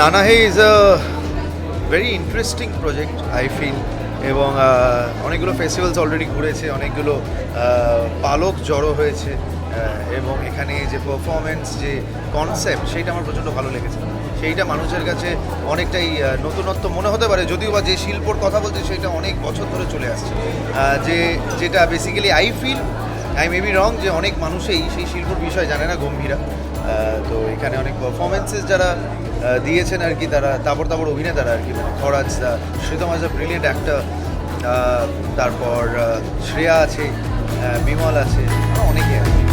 নানাহে is a very interesting project I feel এবং অনেকগুলো festivals already ঘুরেছে, অনেকগুলো পালক জড়ো হয়েছে এবং এখানে যে পারফরমেন্স যে কনসেপ্ট সেইটা আমার প্রচণ্ড ভালো লেগেছে। সেইটা মানুষের কাছে অনেকটাই নতুনত্ব মনে হতে পারে, যদিও বা যে শিল্পর কথা বলছে, সেটা অনেক বছর ধরে চলে আসছে। যে, যেটা basically I feel I may be wrong যে অনেক মানুষেই সেই শিল্পর বিষয় জানে না গম্ভীরা। তো এখানে অনেক পারফরমেন্সেস যারা দিয়েছেন আর কি তারা, তারপর তারপর অভিনেতারা আর কি মানে খরাজ দা শ্রীতম আজ ব্রিলিয়েন্ট অ্যাক্টার তারপর শ্রেয়া আছে বিমল আছে অনেকে আছে।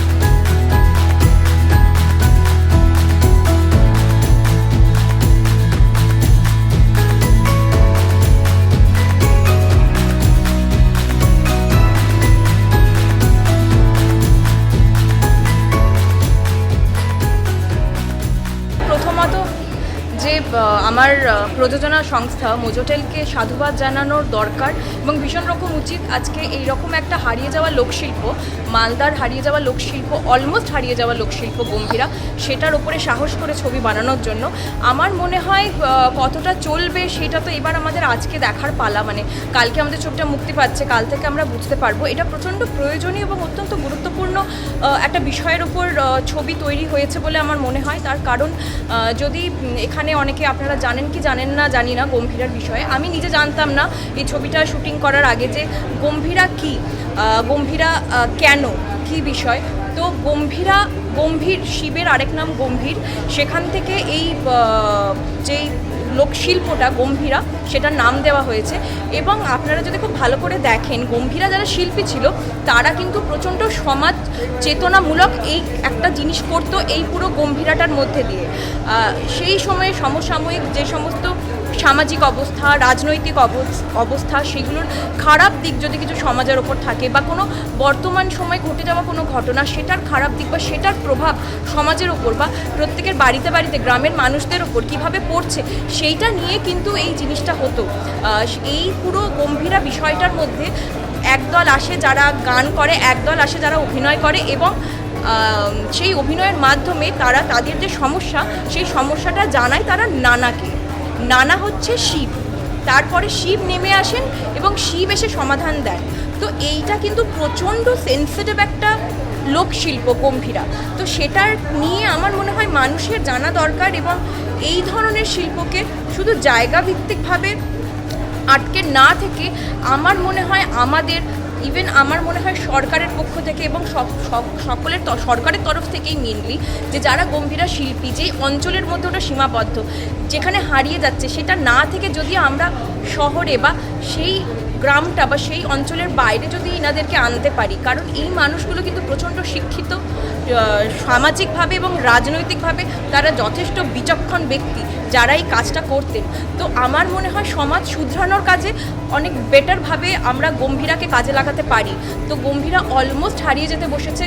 আমার প্রযোজনা সংস্থা মোজোটেলকে সাধুবাদ জানানোর দরকার এবং ভীষণ রকম উচিত আজকে এই রকম একটা হারিয়ে যাওয়া লোকশিল্প মালদার হারিয়ে যাওয়া লোকশিল্প অলমোস্ট হারিয়ে যাওয়া লোকশিল্প গম্ভীরা সেটার ওপরে সাহস করে ছবি বানানোর জন্য। আমার মনে হয় কতটা চলবে সেটা তো এবার আমাদের আজকে দেখার পালা। মানে কালকে আমাদের ছবিটা মুক্তি পাচ্ছে কাল থেকে আমরা বুঝতে পারব। এটা প্রচণ্ড প্রয়োজনীয় এবং অত্যন্ত গুরুত্বপূর্ণ একটা বিষয়ের আহ, ছবি তৈরি হয়েছে বলে আমার মনে হয়। তার কারণ যদি এখানে অনেকে আপনারা জানেন কি জানেন না জানি না গম্ভীরার বিষয়ে। আমি নিজে জানতাম না এই ছবিটা শুটিং করার আগে যে গম্ভীরা কি গম্ভীরা কেন, কি বিষয়। তো গম্ভীরা, গম্ভীর, শিবের আরেক নাম গম্ভীর। সেখান থেকে এই যেই লোকশিল্পটা, গম্ভীরা, সেটার নাম দেওয়া হয়েছে। এবং আপনারা যদি খুব ভালো করে দেখেন, গম্ভীরা যারা শিল্পী ছিল, তারা কিন্তু প্রচণ্ড সমাজ চেতনামূলক এই একটা জিনিস করতো এই পুরো গম্ভীরাটার মধ্যে দিয়ে। সেই সময়ে সমসাময়িক যে সমস্ত সামাজিক অবস্থা, রাজনৈতিক অবস- অবস্থা সেগুলোর খারাপ দিক যদি কিছু সমাজের ওপর থাকে বা কোনো বর্তমান সময় ঘটে যাওয়া কোনো ঘটনা, সেটার খারাপ দিক বা সেটার প্রভাব সমাজের ওপর বা প্রত্যেকের বাড়িতে বাড়িতে গ্রামের মানুষদের ওপর কীভাবে পড়ছে, সেইটা নিয়ে কিন্তু এই জিনিসটা হতো। এই পুরো গম্ভীরা বিষয়টার মধ্যে একদল আসে যারা গান করে, একদল আসে যারা অভিনয় করে এবং সেই অভিনয়ের মাধ্যমে তারা তাদের যে সমস্যা, সেই সমস্যাটা জানায় তারা নানাকে। নানা হচ্ছে শিব। তারপরে শিব নেমে আসেন এবং শিব এসে সমাধান দেন। তো এইটা কিন্তু প্রচণ্ড সেন্সিটিভ একটা লোকশিল্প গম্ভীরা। তো সেটার নিয়ে আমার মনে হয় মানুষের জানা দরকার এবং এই ধরনের শিল্পকে শুধু জায়গা ভিত্তিকভাবে আটকে না থেকে আমার মনে হয় আমাদের ইভেন আমার মনে হয় সরকারের পক্ষ থেকে এবং সব- সব- সকলের সরকারের তরফ থেকেই মেনলি যে যারা গম্ভীরা শিল্পী যে অঞ্চলের মধ্যে ওটা সীমাবদ্ধ, যেখানে হারিয়ে যাচ্ছে, সেটা না থেকে যদি আমরা শহরে বা সেই গ্রামটা বা সেই অঞ্চলের বাইরে যদি এনাদেরকে আনতে পারি কারণ এই মানুষগুলো কিন্তু প্রচণ্ড শিক্ষিত সামাজিকভাবে এবং রাজনৈতিকভাবে তারা যথেষ্ট বিচক্ষণ ব্যক্তি যারা এই কাজটা করতেন। তো আমার মনে হয় সমাজ শুধরানোর কাজে অনেক বেটারভাবে আমরা গম্ভীরাকে কাজে লাগাতে পারি। তো গম্ভীরা অলমোস্ট হারিয়ে যেতে বসেছে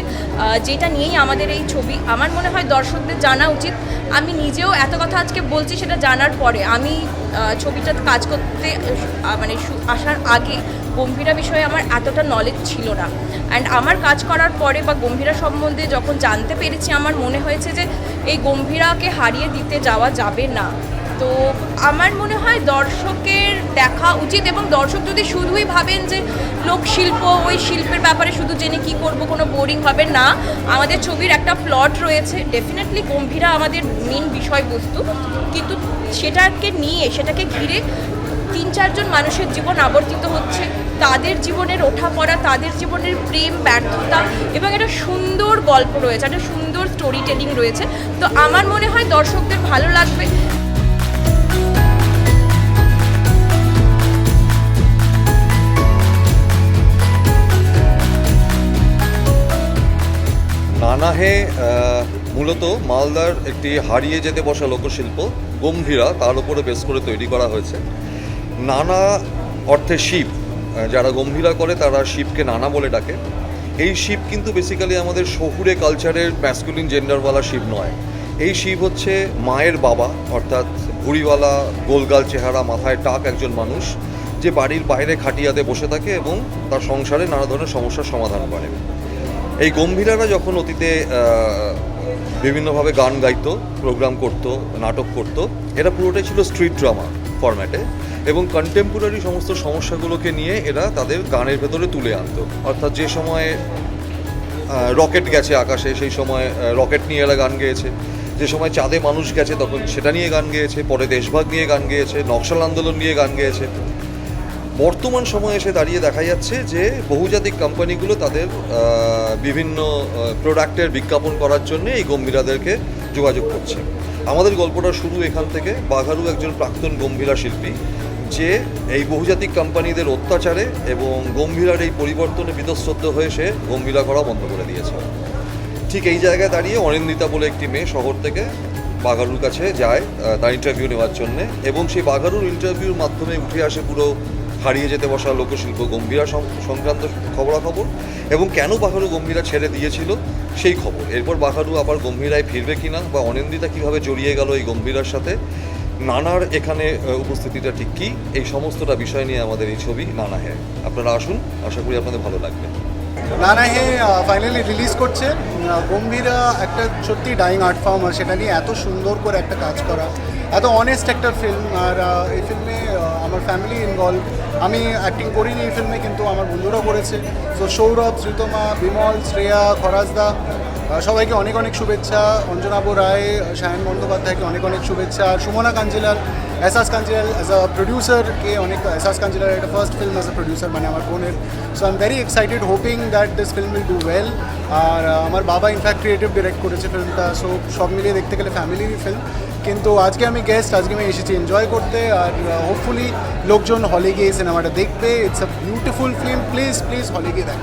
যেটা নিয়েই আমাদের এই ছবি। আমার মনে হয় দর্শকদের জানা উচিত। আমি নিজেও এত কথা আজকে বলছি সেটা জানার পরে আমি আহ, ছবিটাতে কাজ করতে আহ, মানে আসার আগে গম্ভীরা বিষয়ে আমার এতটা নলেজ ছিল না। অ্যান্ড আমার কাজ করার পরে বা গম্ভীরা সম্বন্ধে যখন জানতে পেরেছি আমার মনে হয়েছে যে এই গম্ভীরাকে হারিয়ে দিতে যাওয়া যাবে না। তো আমার মনে হয় দর্শকের দেখা উচিত এবং দর্শক যদি শুধুই ভাবেন যে লোকশিল্প ওই শিল্পের ব্যাপারে শুধু জেনে কি করব কোনো বোরিং হবে না। আমাদের ছবির একটা প্লট রয়েছে। ডেফিনেটলি গম্ভীরা আমাদের মেন বিষয়বস্তু। কিন্তু সেটাকে নিয়ে সেটাকে ঘিরে তিন চারজন মানুষের জীবন আবর্তিত হচ্ছে। তাদের জীবনের ওঠা পড়া, তাদের জীবনের প্রেম, ব্যর্থতা এবং একটা সুন্দর গল্প রয়েছে, একটা সুন্দর স্টোরি টেলিং রয়েছে। তো আমার মনে হয় দর্শকদের ভালো লাগবে। নানাহে মূলত মালদার একটি হারিয়ে যেতে বসা লোকশিল্প, গম্ভীরা, তার উপরে বেস করে তৈরি করা হয়েছে। নানা অর্থে শিব যারা গম্ভীরা করে তারা শিবকে নানা বলে ডাকে। এই শিব কিন্তু বেসিক্যালি আমাদের শহুরে কালচারের ম্যাসকুলিন জেন্ডারওয়ালা শিব নয়। এই শিব হচ্ছে মায়ের বাবা, অর্থাৎ ভুড়িওয়ালা গোলগাল চেহারা, মাথায় টাক একজন মানুষ, যে বাড়ির বাইরে খাটিয়াতে বসে থাকে এবং তার সংসারে নানা ধরনের সমস্যার সমাধান করে। এই গম্ভীরারা যখন অতীতে বিভিন্নভাবে গান গাইতো প্রোগ্রাম করতো, নাটক করতো, এরা পুরোটাই ছিল স্ট্রিট ড্রামা ফরম্যাটে এবং কন্টেম্পোরারি সমস্ত সমস্যাগুলোকে নিয়ে এরা তাদের গানের ভেতরে তুলে আনতো। অর্থাৎ যে সময়ে রকেট গেছে আকাশে, সেই সময় রকেট নিয়ে এরা গান গেয়েছে। যে সময় চাঁদে মানুষ গেছে, তখন সেটা নিয়ে গান গেয়েছে, পরে দেশভাগ নিয়ে গান গেয়েছে, নকশাল আন্দোলন নিয়ে গান গেয়েছে। বর্তমান সময়ে এসে দাঁড়িয়ে দেখা যাচ্ছে যে বহুজাতিক কোম্পানিগুলো তাদের বিভিন্ন প্রোডাক্টের বিজ্ঞাপন করার জন্য এই গম্ভীরাদেরকে যোগাযোগ করছে। আমাদের গল্পটা শুরু এখান থেকে। বাঘারু একজন প্রাক্তন গম্ভীরা শিল্পী। যে এই বহুজাতিক কোম্পানিদের অত্যাচারে এবং গম্ভীরার এই পরিবর্তনে বিতশ্রদ্ধ হয়ে সে গম্ভীরা করা বন্ধ করে দিয়েছে। ঠিক এই জায়গায় দাঁড়িয়ে অনিন্দিতা বলে একটি মেয়ে শহর থেকে বাঘারুর কাছে যায় তার ইন্টারভিউ নেওয়ার জন্য এবং সেই বাঘারুর ইন্টারভিউর মাধ্যমে উঠে আসে পুরো হারিয়ে যেতে বসা লোকশিল্প গম্ভীরা সংক্রান্ত খবরাখবর এবং কেন বাঘারু গম্ভীরা ছেড়ে দিয়েছিল সেই খবর। এরপর বাঘারু আবার গম্ভীরায় ফিরবে কিনা বা অনিন্দিতা কীভাবে জড়িয়ে গেল এই গম্ভীরার সাথে নানার এখানে উপস্থিতিটা ঠিক কী? এই সমস্তটা বিষয় নিয়ে আমাদের এই ছবি নানা হ্যাঁ আপনারা আসুন, আশা করি আপনাদের ভালো লাগবে। নানা হে ফাইনালি রিলিজ করছে। গম্ভীরা একটা সত্যি ডাইং আর্ট ফর্ম আর সেটা নিয়ে এত সুন্দর করে একটা কাজ করা। এত অনেস্ট একটা ফিল্ম আর এই ফিল্মে আমার ফ্যামিলি ইনভলভ আমি অ্যাক্টিং করিনি এই ফিল্মে কিন্তু আমার বন্ধুরাও করেছে। তো সৌরভ শ্রীতমা বিমল, শ্রেয়া খরাজদা সবাইকে অনেক অনেক শুভেচ্ছা। অঞ্জনাবু রায়, সায়ন বন্দ্যোপাধ্যায়কে অনেক অনেক শুভেচ্ছা। আর সুমনা কাঞ্জিলাল এসাস কাঞ্জিলাল অ্যাজ আ প্রডিউসারকে অনেক এসাস কাঞ্জিলাল একটা first film as a producer মানে আমার বোনের। So I am very excited hoping that this film will do well আর আমার বাবা ইনফ্যাক্ট ক্রিয়েটিভ ডিরেক্ট করেছে ফিল্মটা সো সব মিলিয়ে দেখতে গেলে ফ্যামিলির ফিল্ম কিন্তু আজকে আমি গেস্ট আজকে আমি এসেছি এনজয় করতে। আর হোপফুলি লোকজন হলে গিয়ে সিনেমাটা দেখবে। It's a beautiful film please please হলে গিয়ে দেখ।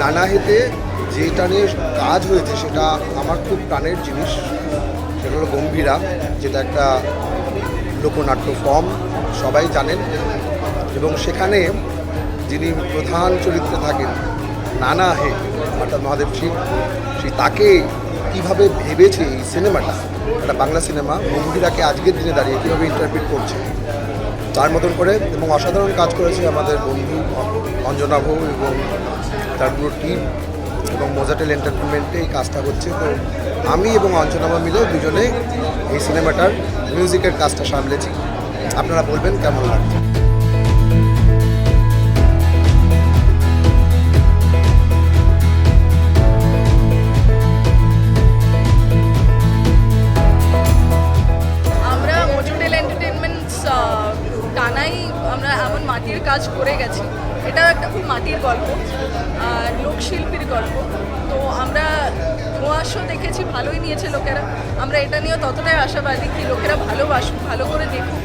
নানাহেতে যেটা নিয়ে কাজ হয়েছে সেটা আমার খুব প্রাণের জিনিস, সেটা হলো গম্ভীরা, যেটা একটা লোকনাট্য ফর্ম, সবাই জানেন। এবং সেখানে যিনি প্রধান চরিত্রে থাকেন, নানা হে, অর্থাৎ মহাদেব শিব সেই তাকে কীভাবে ভেবেছে এই সিনেমাটা, একটা বাংলা সিনেমা, গম্ভীরাকে আজকের দিনে দাঁড়িয়ে কীভাবে ইন্টারপ্রিট করছে, তার মতন করে এবং অসাধারণ কাজ করেছে আমাদের বন্ধু অঞ্জনাভ এবং তার পুরো টিম এবং মোজাটেল এন্টারটেনমেন্টে এই কাজটা হচ্ছে। তো আমি এবং অঞ্জনাভা মিলে দুজনে এই সিনেমাটার মিউজিকের কাজটা সামলেছি। আপনারা বলবেন কেমন লাগছে? আমরা এমন মাটির কাজ করে গেছি। এটা একটা খুব মাটির গল্প, আর লোকশিল্পীর গল্প। তো আমরা ধোঁয়াশো দেখেছি, ভালোই নিয়েছে লোকেরা। আমরা এটা নিয়েও ততটাই আশাবাদী কি লোকেরা ভালোবাসুক ভালো করে দেখুক।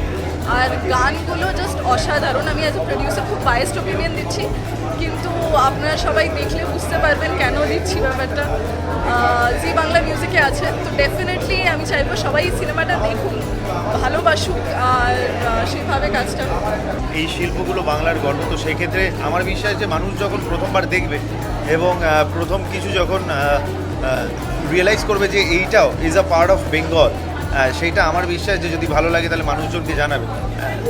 আর গানগুলো জাস্ট অসাধারণ। আমি অ্যাজ এ প্রডিউসার খুব বায়েস্ট ওপিনিয়ন দিচ্ছি, কিন্তু আপনারা সবাই দেখলে বুঝতে পারবেন কেন দিচ্ছি ব্যাপারটা। বাংলা মিউজিকে আছে, তো ডেফিনেটলি আমি চাইব সবাই সিনেমাটা দেখুন ভালোবাসুক, আর সেভাবে কাজটা এই শিল্পগুলো বাংলার গর্ব, তো সেক্ষেত্রে আমার বিশ্বাস যে মানুষ যখন প্রথমবার দেখবে এবং প্রথম কিছু যখন রিয়েলাইজ করবে যে এইটাও is a part of Bengal সেইটা আমার বিশ্বাস যে যদি ভালো লাগে তাহলে মানুষজনকে জানাবে।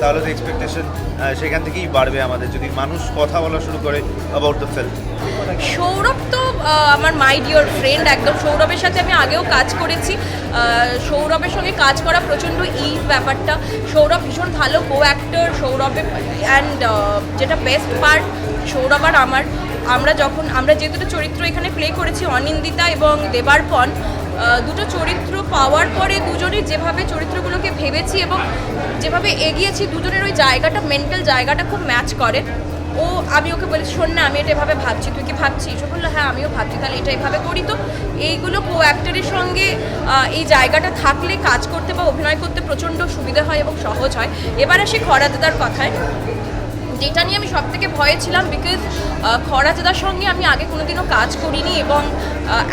তাহলে তো এক্সপেকটেশন সেখান থেকেই বাড়বে আমাদের। যদি মানুষ কথা বলা শুরু করে অ্যাবাউট দ্য ফিল্ম সৌরভ তো আমার মাই ডিয়ার ফ্রেন্ড একদম সৌরভের সাথে আমি আগেও কাজ করেছি। সৌরভের সঙ্গে কাজ করা প্রচণ্ড ইজ ব্যাপারটা। সৌরভ ভীষণ ভালো কো অ্যাক্টর সৌরভের অ্যান্ড যেটা বেস্ট পার্ট সৌরভ আর আমার, আমরা যখন, আমরা যে দুটো চরিত্র এখানে প্লে করেছি, অনিন্দিতা এবং দেবার্পণ দুটো চরিত্র পাওয়ার পরে দুজনে যেভাবে চরিত্রগুলোকে ভেবেছি এবং যেভাবে এগিয়েছি, দুজনের ওই জায়গাটা মেন্টাল জায়গাটা খুব ম্যাচ করে। ও, আমি ওকে বলি শোন না, আমি এটা এভাবে ভাবছি, তুই কি ভাবছিস? ও বলল হ্যাঁ আমিও ভাবছি, তাহলে এটা এভাবে করি তো। এইগুলো কো অ্যাক্টরের সঙ্গে এই জায়গাটা থাকলে কাজ করতে বা অভিনয় করতে প্রচণ্ড সুবিধা হয় এবং সহজ হয়। এবার আসি খরাদাদার কথায়। যেটা নিয়ে আমি সব থেকে ভয়ে ছিলাম বিকজ খরাজদার সঙ্গে আমি আগে কোনোদিনও কাজ করিনি এবং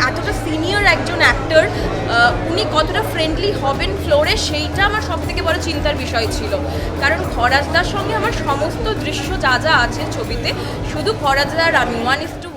এতটা সিনিয়র একজন অ্যাক্টর উনি কতটা ফ্রেন্ডলি হবেন ফ্লোরে সেইটা আমার সব থেকে বড় চিন্তার বিষয় ছিল। কারণ খরাজদার সঙ্গে আমার সমস্ত দৃশ্য যা যা আছে ছবিতে, শুধু খরাজদার আমি ওয়ান ইস টু